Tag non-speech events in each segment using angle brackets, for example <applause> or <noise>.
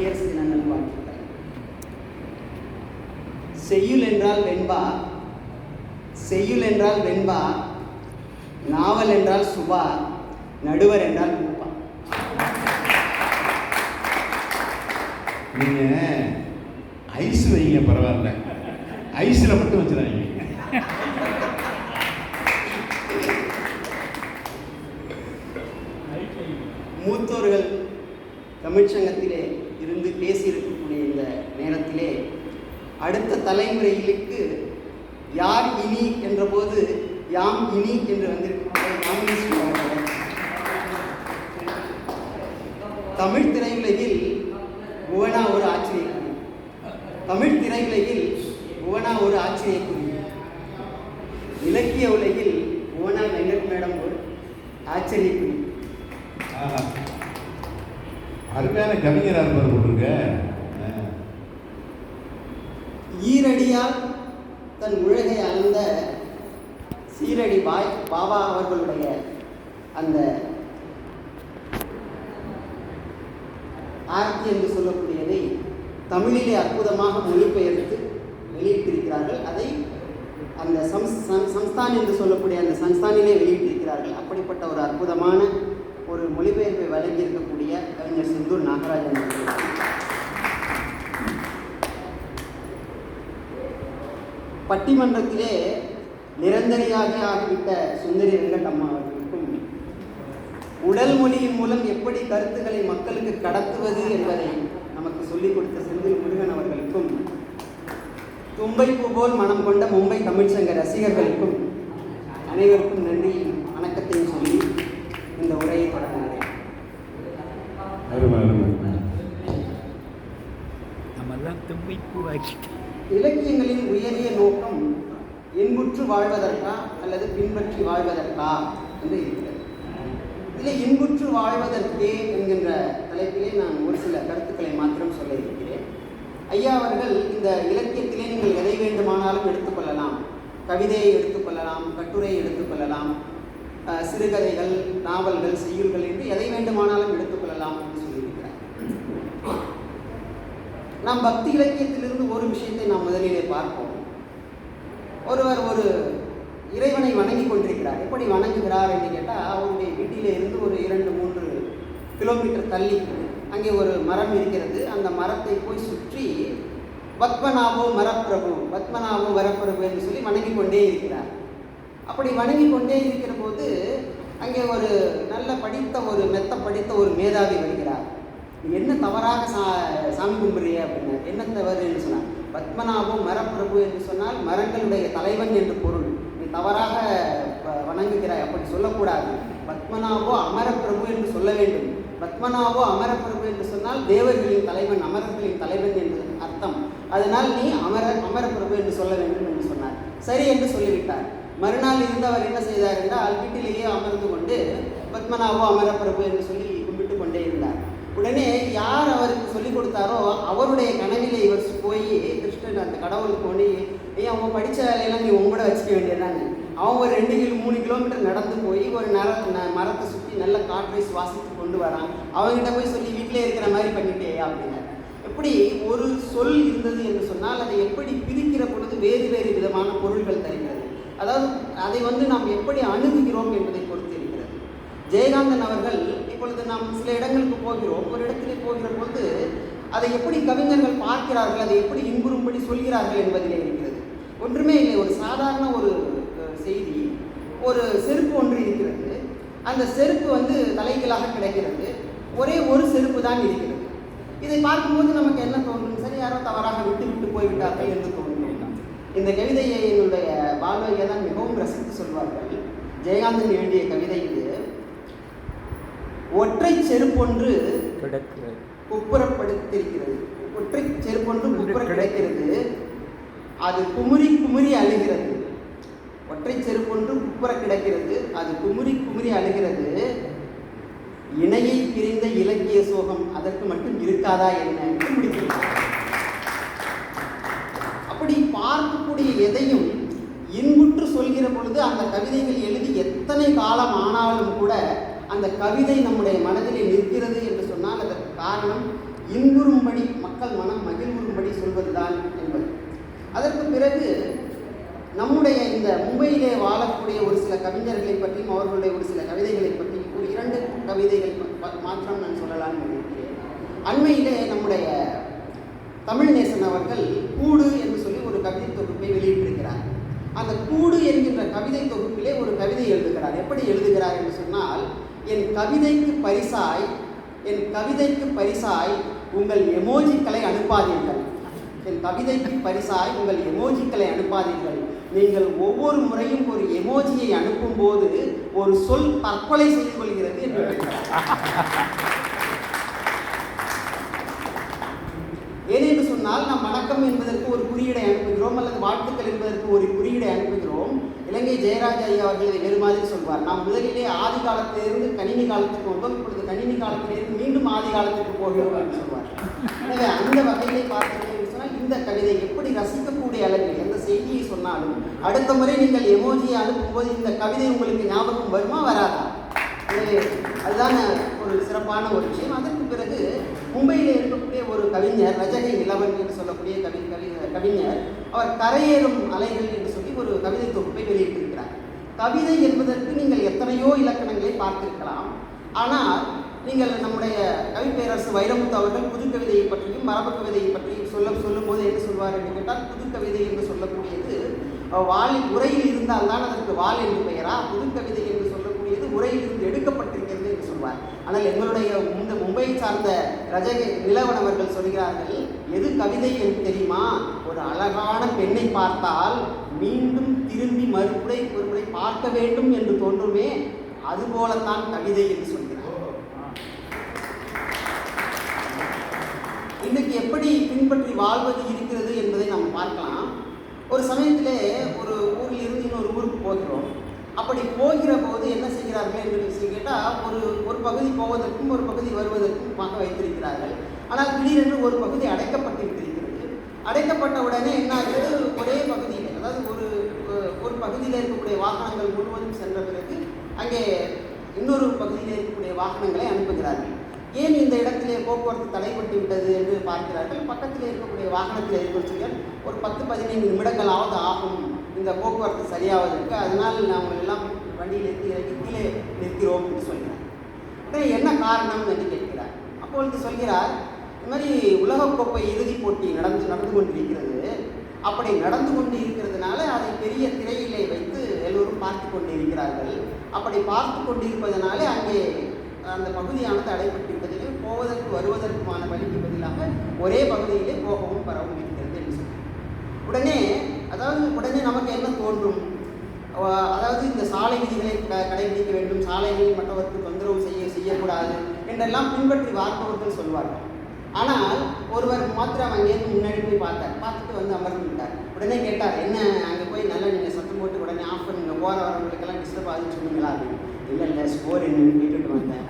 குடியரசு தின நல்வாழ்த்துக்கள் செய்யுள் என்றால் வெண்பா செய்யுள் என்றால் வெண்பா நாவல் என்றால் சுபா நடுவர் என்றால் பூப்பா. நீங்க ஐஸ் வைங்க பரவாயில்ல. ஐஸ்ல மட்டும் வச்சிடாதீங்க. மூத்தோர்கள் தமிழ்ச்சங்கத்திலே இருந்து பேசியிருக்கக்கூடிய இந்த நேரத்திலே அடுத்த தலைமுறைகளுக்கு யார் இனி என்றபோது யாம் இனி என்று வந்திருக்கக்கூடிய தமிழ் திரையுலகில் புவனா ஒரு ஆச்சரியக்குறி. தமிழ் திரையுலகில் புவனா ஒரு ஆச்சரியக்குறி. இலக்கிய உலகில் புவனா வெங்கட் மேடம் ஒரு ஆச்சரியக்குறி. அருமையான கவிஞராக இருப்பார் போட்டிருக்க ஈரடியால் தன் உலகை அளந்த சீரடி பாய் பாபா அவர்களுடைய அந்த ஆர்த்தி என்று சொல்லக்கூடியதை தமிழிலே அற்புதமாக மொழிபெயர்த்து வெளியிட்டிருக்கிறார்கள். அதை அந்த சம்- சம்ஸ்தான் என்று சொல்லக்கூடிய அந்த சம்ஸ்தானிலே வெளியிட்டிருக்கிறார்கள். அப்படிப்பட்ட ஒரு அற்புதமான ஒரு மொழிபெயர்ப்பை வழங்கியிருக்கக்கூடிய கவிஞர் செந்தூர் நாகராஜன் அவர்கள். பட்டிமன்றத்திலே நிரந்தரியாக ஆகிவிட்ட சுந்தரி வெங்கடம்மா அவர்களுக்கும் உடல் மொழியின் மூலம் எப்படி கருத்துக்களை மக்களுக்கு கடத்துவது என்பதை நமக்கு சொல்லிக் கொடுத்த செந்தில் முருகன் அவர்களுக்கும் தும்பைப்பூ போல் மனம் கொண்ட மும்பை தமிழ்ச்சங்க ரசிகர்களுக்கும் அனைவருக்கும் நன்றி. இலக்கியங்களின் உயரிய நோக்கம் இன்புற்று வாழ்வதற்கா அல்லது பின்பற்றி வாழ்வதற்கா என்று இருக்கிறது. இதில் இன்புற்று வாழ்வதற்கே என்கின்ற தலைப்பிலே நான் ஒரு சில கருத்துக்களை மாத்திரம் சொல்ல இருக்கிறேன். ஐயா அவர்கள் இந்த இலக்கியத்திலே நீங்கள் எதை வேண்டுமானாலும் எடுத்துக்கொள்ளலாம் கவிதையை எடுத்துக்கொள்ளலாம் கட்டுரையை எடுத்துக்கொள்ளலாம் சிறுகதைகள் நாவல்கள் செய்யுள்கள் என்று எதை வேண்டுமானாலும் எடுத்துக்கொள்ளலாம் என்று சொல்லியிருக்கிறார் நாம் பக்தி இலக்கியத்திலிருந்து ஒரு விஷயத்தை நாம் முதலிலே பார்ப்போம். ஒருவர் ஒரு இறைவனை வணங்கி கொண்டிருக்கிறார். எப்படி வணங்குகிறார் என்று கேட்டால் அவருடைய வீட்டிலே இருந்து ஒரு இரண்டு மூன்று கிலோமீட்டர் தள்ளி அங்கே ஒரு மரம் இருக்கிறது. அந்த மரத்தை போய் சுற்றி பத்மநாபோ மரப்பிரபு பத்மநாபோ வரப்பிரபு என்று சொல்லி வணங்கி கொண்டே இருக்கிறார். அப்படி வணங்கி கொண்டே இருக்கிற போது அங்கே ஒரு நல்ல படித்த ஒரு மெத்த படித்த ஒரு மேதாவி வருகிறார். என்ன தவறாக சா சாமி கும்பிடுறிய அப்படின்னா என்ன தவறு என்று சொன்னார் பத்மநாபம் மரப்பிரபு என்று சொன்னால் மரங்களுடைய தலைவன் என்று பொருள். நீ தவறாக வ- வணங்குகிறாய் அப்படி சொல்லக்கூடாது. பத்மநாபோ அமரப்பிரபு என்று சொல்ல வேண்டும். பத்மநாபோ அமரப்பிரபு என்று சொன்னால் தேவர்களின் தலைவன் அமரர்களின் தலைவன் என்று அர்த்தம். அதனால் நீ அமர அமரப்பிரபு என்று சொல்ல வேண்டும் என்று சொன்னார். சரி என்று சொல்லிவிட்டார். மறுநாள் இருந்து அவர் என்ன செய்தார் என்றால் வீட்டிலேயே அமர்ந்து கொண்டு பத்மநாபோ அமரப்பிரபு என்று சொல்லி கும்பிட்டு கொண்டே இருந்தார். உடனே யார் அவருக்கு சொல்லிக் கொடுத்தாரோ அவருடைய கனவிலே இவர் போய் கிருஷ்ணன் அந்த கடவுளுக்கு போய் ஏன் அவன் படித்த வேலையெல்லாம் நீ உங்களோட வச்சுக்க வேண்டியதானே அவன் ஒரு ரெண்டு கிலோ மூணு கிலோமீட்டர் நடந்து போய் ஒரு நர ந- மரத்தை சுற்றி நல்ல காற்றை சுவாசித்து கொண்டு வரான் அவங்ககிட்ட போய் சொல்லி வீட்டிலே இருக்கிற மாதிரி பண்ணிட்டே அப்படின்னார். எப்படி ஒரு சொல் இருந்தது என்று சொன்னால் அதை எப்படி பிரிக்கிற பொழுது வேறு வேறு விதமான பொருள்கள் தருகிறது? அதாவது அதை வந்து நாம் எப்படி அணுகுகிறோம் என்பதை பொறுத்து இருக்கிறது. ஜெயகாந்தன் அவர்கள் இப்பொழுது நாம் சில இடங்களுக்கு போகிறோம். ஒரு இடத்திலே போகிற பொழுது அதை எப்படி கவிஞர்கள் பார்க்கிறார்கள் அதை எப்படி இன்புறும்படி சொல்கிறார்கள் என்பதிலே இருக்கிறது. ஒன்றுமே இல்லை ஒரு சாதாரண ஒரு செய்தி ஒரு செருப்பு ஒன்று இருக்கிறது. அந்த செருப்பு வந்து தலைகளாக கிடக்கிறது. ஒரே ஒரு செருப்பு தான் இருக்கிறது. இதை பார்க்கும்போது நமக்கு என்ன தோன்றும்? சரி யாரோ தவறாக விட்டு விட்டு போய்விட்டார்கள் என்று தோன்றும். இந்த கவிதையை என்னுடைய பால்வையை தான் மிகவும் ரசித்து சொல்வார்கள். ஜெயகாந்தன் எழுதிய கவிதை இது. ஒற்றை செருப்பொன்று கிடக்கிறது. குப்புறப்படுத்திருக்கிறது. ஒற்றை செருப்பொன்று குப்புற கிடக்கிறது. அது குமுறி குமுறி அழுகிறது. ஒற்றை செருப்பொன்று குப்புற கிடக்கிறது. அது குமுறி குமுறி அழுகிறது. இணையை பிரிந்த இலக்கிய சோகம் அதற்கு மட்டும் இருக்காதா என்ன என்று முடிக்கிறார் அப்படி பார்க்கக்கூடிய எதையும் இன்புற்று சொல்கிற பொழுது அந்த கவிதைகள் எழுதி எத்தனை காலம் ஆனாலும் கூட அந்த கவிதை நம்முடைய மனதிலே நிற்கிறது என்று சொன்னால் அதற்கு காரணம் இன்புறும்படி மக்கள் மனம் மகிழ்வுறும்படி சொல்வதுதான் என்பது. அதற்கு பிறகு நம்முடைய இந்த மும்பையிலே வாழக்கூடிய ஒரு சில கவிஞர்களை பற்றியும் அவர்களுடைய ஒரு சில கவிதைகளை பற்றியும் ஒரு இரண்டு கவிதைகள் மாற்றம் நான் சொல்லலாம்னு நினைக்கிறேன். அண்மையிலே நம்முடைய தமிழ்நேசன் அவர்கள் கூடு என்று சொல்லி ஒரு கவிதை தொகுப்பை வெளியிட்டிருக்கிறார். அந்த கூடு என்கின்ற கவிதை தொகுப்பிலே ஒரு கவிதை எழுதுகிறார். எப்படி எழுதுகிறார் என்று சொன்னால் என் கவிதைக்கு பரிசாய் என் கவிதைக்கு பரிசாய் உங்கள் எமோஜிக்களை அனுப்பாதீர்கள். என் கவிதைக்கு பரிசாய் உங்கள் எமோஜிக்களை அனுப்பாதீர்கள். நீங்கள் ஒவ்வொரு முறையும் ஒரு எமோஜியை அனுப்பும்போது ஒரு சொல் தற்கொலை செய்து கொள்கிறது என்று எழுதுகிறார். ஏனென்று சொன்னால் நாம் வணக்கம் என்பதற்கு ஒரு குறியீடை அனுப்புகிறோம் அல்லது வாழ்த்துக்கள் என்பதற்கு ஒரு குறியீடை அனுப்புகிறோம். இலங்கை ஜெயராஜ ஐயா அவர்கள் இதை வேறு மாதிரி சொல்வார். நாம் முதலிலே ஆதி காலத்திலிருந்து கணினி காலத்துக்கு வந்தோம் இப்பொழுது கணினி காலத்திலிருந்து மீண்டும் ஆதி காலத்துக்கு போகிறோம் என்று சொல்வார். எனவே அந்த வகையிலே பார்த்தீங்கன்னு சொன்னால் இந்த கவிதை எப்படி ரசிக்கக்கூடிய அளவில் எந்த செய்தியை சொன்னாலும் அடுத்த முறை நீங்கள் எமோஜியை அனுப்பும்போது இந்த கவிதை உங்களுக்கு ஞாபகம் வருமா வராதா? அதுதான் ஒரு சிறப்பான ஒரு விஷயம். அதற்கு பிறகு மும்பையில் இருக்கக்கூடிய ஒரு கவிஞர் ரஜகை இளவன் என்று சொல்லக்கூடிய கவி கவி கவிஞர் அவர் கரையேறும் அலைகள் என்று சொல்லி ஒரு கவிதை தொகுப்பை வெளியிட்டிருக்கிறார். கவிதை என்பதற்கு நீங்கள் எத்தனையோ இலக்கணங்களை பார்த்திருக்கலாம். ஆனால் நீங்கள் நம்முடைய கவிப்பேரரசு வைரமுத்து அவர்கள் புது கவிதையை பற்றியும் மரபு கவிதையை பற்றியும் சொல்ல சொல்லும்போது என்ன சொல்வார் என்று கேட்டால் புது கவிதை என்று சொல்லக்கூடியது அஹ், உரையில் இருந்தால்தான் அதற்கு வால் என்று பெயரா புது கவிதை என்று சொல்லக்கூடியது உரையில் இருந்து எடுக்கப்பட்டிருக்கிறது என்று சொல்வார். ஆனால் எங்களுடைய இந்த மும்பையை சார்ந்த ரஜக நிலவன் அவர்கள் சொல்கிறார்கள் எது கவிதை என்று தெரியுமா? ஒரு அழகான பெண்ணை பார்த்தால் மீண்டும் திரும்பி மறுமுறை ஒரு முறை பார்க்க வேண்டும் என்று தோன்றுமே அதுபோலத்தான் கவிதை என்று சொல்கிறார். இன்னைக்கு எப்படி பின்பற்றி வாழ்வது இருக்கிறது என்பதை நாம் பார்க்கலாம். ஒரு சமயத்திலே ஒரு ஊரில் இருந்து இன்னொரு ஊருக்கு போகிறோம். அப்படி போகிற போது என்ன செய்கிறார்கள் என்று சொல்லி கேட்டால் ஒரு ஒரு பகுதி போவதற்கும் ஒரு பகுதி வருவதற்கும் வைத்திருக்கிறார்கள். ஆனால் திடீரென்று ஒரு பகுதி அடைக்கப்பட்டிருக்கிறது அடைக்கப்பட்ட உடனே என்ன ஆகுது? ஒரே பகுதியில் அதாவது ஒரு ஒரு பகுதியில் இருக்கக்கூடிய வாகனங்கள் முழுவதும் சென்ற பிறகு அங்கே இன்னொரு பகுதியில் இருக்கக்கூடிய வாகனங்களை அனுப்புகிறார்கள். ஏன் இந்த இடத்திலே போக்குவரத்து தடைப்பட்டு விட்டது என்று பார்க்கிறார்கள்? பக்கத்தில் இருக்கக்கூடிய வாகனத்தில் இருக்கிற ஒரு பத்து பதினைந்து நிமிடங்களாவது ஆகும். இந்த போக்குவரத்து சரியாவதற்கு அதனால் நாம் எல்லாம் வண்டியில் நிறுத்தி இறக்கி கீழே நிற்கிறோம் என்று சொல்கிறார். உடனே என்ன காரணம் என்று கேட்கிறார். அப்பொழுது சொல்கிறார் இந்த மாதிரி உலகக்கோப்பை இறுதிப் போட்டி நடந்து நடந்து கொண்டிருக்கிறது. அப்படி நடந்து கொண்டு இருக்கிறதுனால அதை பெரிய திரையிலே வைத்து எல்லோரும் பார்த்து கொண்டு இருக்கிறார்கள் அப்படி பார்த்து கொண்டிருப்பதனாலே அங்கே அந்த பகுதியானது அடைபட்டிருப்பதிலே போவதற்கு வருவதற்குமான வழிக்கு பதிலாக ஒரே பகுதியிலே போகவும் பரவும் இருக்கிறது என்று சொல்றார். உடனே அதாவது உடனே நமக்கு என்ன தோன்றும்? அதாவது இந்த சாலை விதிகளை க- கடைபிடிக்க வேண்டும். சாலைகளில் மற்றவருக்கு தொந்தரவு செய்ய செய்யக்கூடாது என்றெல்லாம் பின்பற்றி பார்ப்பவர்கள் சொல்வார்கள். ஆனால் ஒருவர் மாத்திரம் அங்கேருந்து முன்னாடி போய் பார்த்தார். பார்த்துட்டு வந்து அமர்ந்து விட்டார். உடனே கேட்டார் என்ன அங்கே போய் நல்லா நீங்கள் சத்தம் போட்டு உடனே ஆஃப் பண்ணுங்க. போகிற வரவங்களுக்கெல்லாம் டிஸ்டர்ப் ஆகுதுன்னு சொன்னீங்களா அப்படின்னு. இல்லை இல்லை ஸ்கோர் என்னன்னு கேட்டுட்டு வந்தேன்.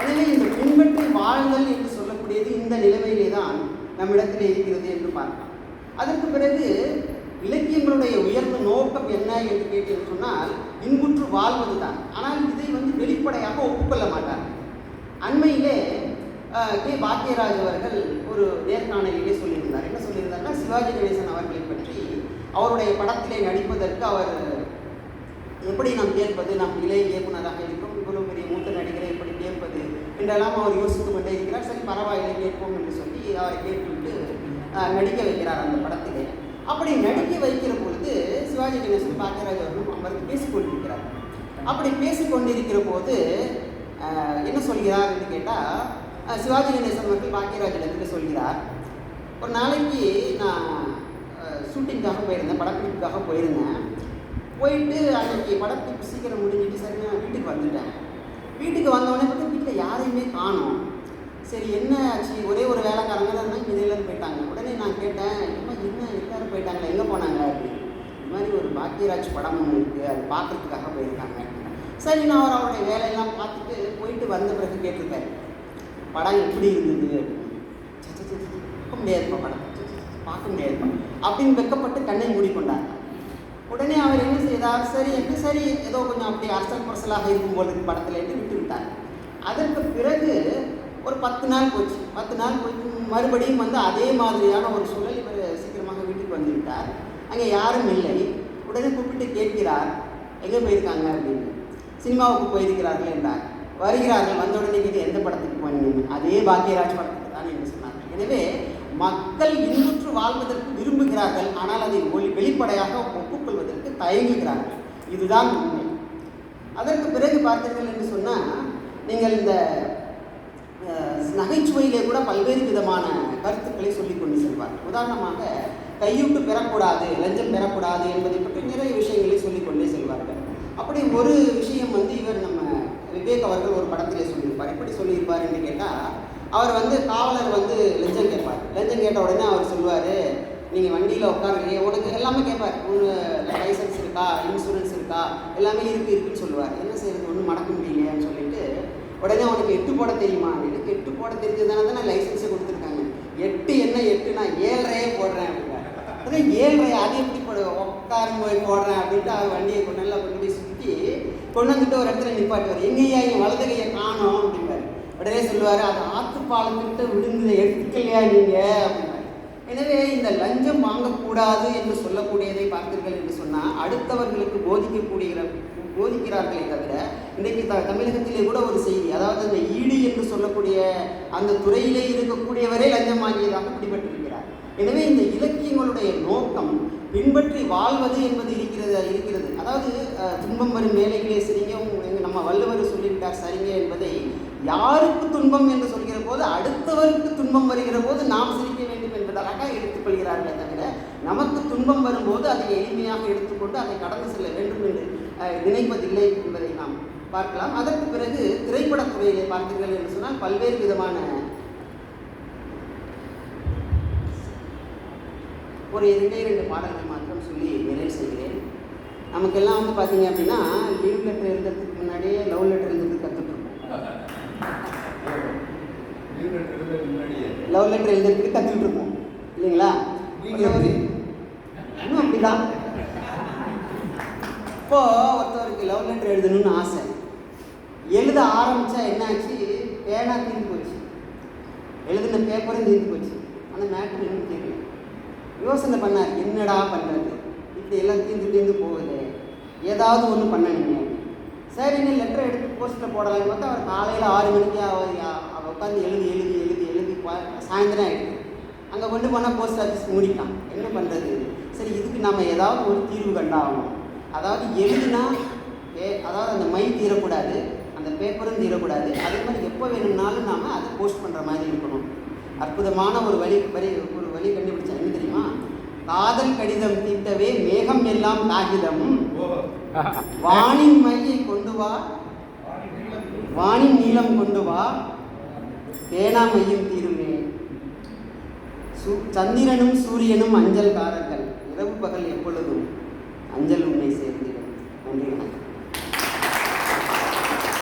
எனவே இந்த பின்பற்றி வாழ்தல் என்று சொல்லக்கூடியது இந்த நிலைமையிலே தான் நம்மிடத்தில் இருக்கிறது என்று பார்க்கலாம். அதற்கு பிறகு இலக்கியங்களுடைய உயர்ந்த நோக்கம் என்ன என்று கேட்டீர்கள் சொன்னால் இன்புற்று வாழ்வது தான் ஆனால் இதை வந்து வெளிப்படையாக ஒப்புக்கொள்ள மாட்டார். அண்மையிலே கே. பாக்கியராஜ் அவர்கள் ஒரு நேர்காணலிலே சொல்லியிருந்தார். என்ன சொல்லியிருந்தார்னா சிவாஜி கணேசன் அவர்களை பற்றி அவருடைய படத்திலே நடிப்பதற்கு அவர் எப்படி நாம் கேட்பது நாம் இளைய இயக்குநராக இருக்கும் இவ்வளவு பெரிய மூத்த நடிகரை எப்படி கேட்பது என்றெல்லாம் அவர் யோசித்து கொண்டே இருக்கிறார். சரி பரவாயில்லை கேட்போம் என்று சொல்லி அவரை கேட்டுவிட்டு நடிக்க வைக்கிறார் அந்த படத்திலே. அப்படி நடிக்க வைக்கிற பொழுது சிவாஜி கணேசன் பாக்கியராஜ் அவர்களும் அமர்ந்து பேசிக்கொண்டிருக்கிறார். அப்படி பேசிக்கொண்டிருக்கிற போது என்ன சொல்கிறார் என்று கேட்டால் சிவாஜி கணேசன் அவர்கள் பாக்கியராஜ் இடத்துல சொல்கிறார் ஒரு நாளைக்கு நான் ஷூட்டிங்காக போயிருந்தேன் படப்பிடிப்புக்காக போயிருந்தேன். போயிட்டு அன்றைக்கி படப்பிடிப்பு சீக்கிரம் முடிஞ்சிட்டு சரி நான் வீட்டுக்கு வந்துட்டேன். வீட்டுக்கு வந்தவொடனே பார்த்தா வீட்டில் யாரையுமே காணோம். சரி என்ன ஆச்சு? ஒரே ஒரு வேலைக்காரங்க தான் இருந்தாங்க இதில் போயிட்டாங்க. உடனே நான் கேட்டேன் அம்மா என்ன எல்லாரும் போயிட்டாங்களா? எங்கே போனாங்க? அப்படின்னு. இது மாதிரி ஒரு பாக்கியராஜ் படம் ஒன்று இருக்குது அது பார்க்குறதுக்காக போயிருக்காங்க. சரி நான் அவர் அவருடைய வேலையெல்லாம் பார்த்துட்டு போயிட்டு வந்த பிறகு கேட்டிருக்காரு. படம் எப்படி இருந்தது? பார்க்க முடியாதுப்பா படம். பார்க்க முடியாதுப்பா. அப்படின்னு வெக்கப்பட்டு கண்ணை மூடிக்கொண்டார் உடனே அவர் என்ன செய்தார்? சரி எப்படி சரி? ஏதோ கொஞ்சம் அப்படி அரசல் புரசலாக இருக்கும் போல படத்தில் என்று விட்டு விட்டார் அதற்கு பிறகு ஒரு பத்து நாள் போச்சு. பத்து நாள் போய் மறுபடியும் வந்து அதே மாதிரியான ஒரு சூழல் இவர் சீக்கிரமாக வீட்டுக்கு வந்துவிட்டார். அங்கே யாரும் இல்லை. உடனே கூப்பிட்டு கேட்கிறார். எங்கே போயிருக்காங்க? அப்படின்னு. சினிமாவுக்கு போயிருக்கிறார்கள் என்றார். வருகிறார்கள். வந்த உடனே இது எந்த படத்துக்கு போனீங்க அதே பாக்கியராஜ் படத்துக்கு தான் என்று சொன்னார்கள். எனவே மக்கள் இன்புற்று வாழ்வதற்கு விரும்புகிறார்கள். ஆனால் அதை ஒளி வெளிப்படையாக ஒப்புக்கொள்வதற்கு தயங்குகிறார்கள். இதுதான் உண்மை. அதற்கு பிறகு பார்த்தீர்கள் என்று சொன்னால் நீங்கள் இந்த நகைச்சுவையிலே கூட பல்வேறு விதமான கருத்துக்களை சொல்லி கொண்டு செல்வார். உதாரணமாக கையூட்டு பெறக்கூடாது லஞ்சம் பெறக்கூடாது என்பதை பற்றி நிறைய விஷயங்களை சொல்லிக் கொண்டே செல்வார்கள். அப்படி ஒரு விஷயம் வந்து இவர் நம்ம விவேக் அவர்கள் ஒரு படத்திலே சொல்லியிருப்பார். எப்படி சொல்லியிருப்பார் என்று கேட்டால் அவர் வந்து காவலர் வந்து லஞ்சம் கேட்பார். லஞ்சம் கேட்ட உடனே அவர் சொல்லுவார் நீங்கள் வண்டியில் உட்காருங்க. உனக்கு எல்லாமே கேட்பார். உங்க லைசன்ஸ் இருக்கா? இன்சூரன்ஸ் இருக்கா? எல்லாமே இருக்கு இருக்குன்னு சொல்லுவார். என்ன செய்யறது? ஒன்றும் மடக்க முடியல உடனே உனக்கு எட்டு போட தெரியுமா? எனக்கு எட்டு போட தெரிஞ்சதுனால தான் நான் லைசன்ஸை கொடுத்துருக்காங்க. எட்டு என்ன எட்டு நான் ஏழரையே போடுறேன் அப்படின்னா அதான் ஏழரை அது எப்படி போட? உட்காரும் போய் போடுறேன் அப்படின்ட்டு அவர் வண்டியை கொண்டு நல்லா கொண்டு போய் சுற்றி கொண்டு வந்துட்டு ஒரு இடத்துல நிப்பாட்டுவார். எங்கேயா என் வலது கையை காணோம் அப்படிம்பாரு உடனே சொல்லுவார் அது ஆத்து பாலத்துக்கிட்ட விழுந்ததை எடுத்துக்கலையா நீங்கள் அப்படின்னு. எனவே இந்த லஞ்சம் வாங்கக்கூடாது என்று சொல்லக்கூடியதை பார்த்தீர்கள் என்று சொன்னால் அடுத்தவர்களுக்கு போதிக்கக்கூடிய போதிக்கிறார்களே தவிர இன்றைக்கு த தமிழகத்திலே கூட ஒரு செய்தி அதாவது அந்த ஈடு என்று சொல்லக்கூடிய அந்த துறையிலே இருக்கக்கூடியவரே லஞ்சம் வாங்கியதாக பிடிபட்டிருக்கிறார். எனவே இந்த இலக்கியங்களுடைய நோக்கம் பின்பற்றி வாழ்வது என்பது இருக்கிறது இருக்கிறது. அதாவது துன்பம் வரும் வேலைகளே சரிங்க நம்ம வள்ளுவர் சொல்லிவிட்டார் சரிங்க என்பதை யாருக்கு துன்பம் என்று சொல்கிற போது அடுத்தவருக்கு துன்பம் வருகிற போது நாம் சிரிக்க என்பதற்காக எடுத்துக்கொள்கிறார்களே தவிர நமக்கு துன்பம் வரும்போது அதை எளிமையாக எடுத்துக்கொண்டு அதை கடந்து செல்ல வேண்டும் என்று நினைப்பதில்லை என்பதை நாம் பார்க்கலாம். அதற்கு பிறகு திரைப்படத்துறையிலே பார்த்தீர்கள் என்று சொன்னால் பல்வேறு விதமான ஒரு இரண்டே இரண்டு பாடல்கள் மாத்திரம் சொல்லி நிறைவு செய்கிறேன். நமக்கெல்லாம் வந்து பார்த்தீங்க அப்படின்னா லீவ் லெட்டர் எழுதுறதுக்கு முன்னாடியே லவ் லெட்டர் <laughs> எழுதுறதுக்கு கற்றுட்ருக்கோம் லவ் லெட்டர் எழுதுறதுக்கு கற்றுக்கிட்டு இருப்போம். இல்லைங்களா? நீங்க எப்படி? இன்னும் அப்படிதான். இப்போ ஒருத்தவருக்கு லவ் லெட்டர் எழுதணும்னு ஆசை. எழுத ஆரம்பிச்சா என்னாச்சு? பேனா தீர்ந்து போச்சு. எழுதின பேப்பரும் தீர்ந்து போச்சு. அந்த மேட்ரு இன்னும் தெரியல. யோசனை பண்ணார் என்னடா பண்ணுறது இப்படி எல்லாம் தீர்ந்து தீர்ந்து போகுது. ஏதாவது ஒன்று பண்ணணுமே. சரின்னு லெட்டர் எடுத்து போஸ்ட்டில் போடலாம்னு பார்த்தா அவர் காலையில் ஆறு மணிக்கு அவர் உட்காந்து எழுதி எழுதி எழுதி எழுதி சாயந்தரம் ஆகிடுது அங்கே கொண்டு போனால் போஸ்ட் ஆஃபீஸ் மூடிக்கலாம் என்ன பண்ணுறது சரி இதுக்கு நம்ம ஏதாவது ஒரு தீர்வு கண்டாகணும். அதாவது எழுதுனா ஏ அதாவது அந்த மை தீரக்கூடாது அந்த பேப்பரும் தீரக்கூடாது. அதே மாதிரி எப்போ வேணும்னாலும் நாம் அதை போஸ்ட் பண்ணுற மாதிரி இருக்கணும். அற்புதமான ஒரு வழி வரி ஒரு வழி கண்டுபிடிச்சா என்ன தெரியுமா? காதல் கடிதம் தீட்டவே மேகம் எல்லாம் காகிதம் வானின் மையை கொண்டு வா. வானின் நீளம் கொண்டு வா. பேனா மையம் தீருமே. சு சந்திரனும் சூரியனும் அஞ்சல்காரர்கள் இரவு பகல் எப்பொழுதும் அஞ்சல் உன்னை சேர்ந்திடும். நன்றி வணக்கம்.